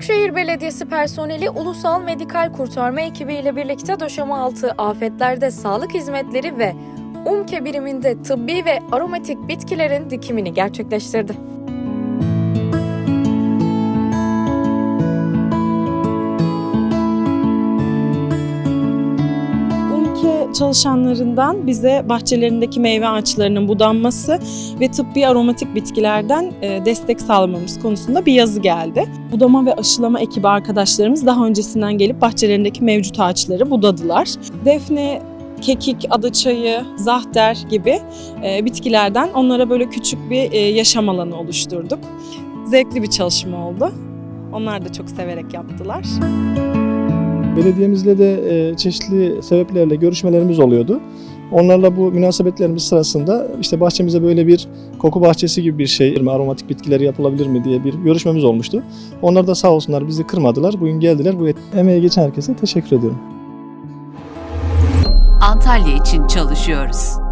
Büyükşehir Belediyesi personeli ulusal medikal kurtarma ekibi ile birlikte döşeme altı afetlerde sağlık hizmetleri ve UMKE biriminde tıbbi ve aromatik bitkilerin dikimini gerçekleştirdi. UMKE çalışanlarından bize bahçelerindeki meyve ağaçlarının budanması ve tıbbi aromatik bitkilerden e, destek sağlamamız konusunda bir yazı geldi. Budama ve aşılama ekibi arkadaşlarımız daha öncesinden gelip bahçelerindeki mevcut ağaçları budadılar. Defne, kekik, adaçayı, zahter gibi e, bitkilerden onlara böyle küçük bir e, yaşam alanı oluşturduk. Zevkli bir çalışma oldu. Onlar da çok severek yaptılar. Belediyemizle de e, çeşitli sebeplerle görüşmelerimiz oluyordu. Onlarla bu münasebetlerimiz sırasında işte bahçemize böyle bir koku bahçesi gibi bir şey, aromatik bitkileri yapılabilir mi diye bir görüşmemiz olmuştu. Onlar da sağ olsunlar bizi kırmadılar. Bugün geldiler. Bu emeğe geçen herkese teşekkür ediyorum. Antalya için çalışıyoruz.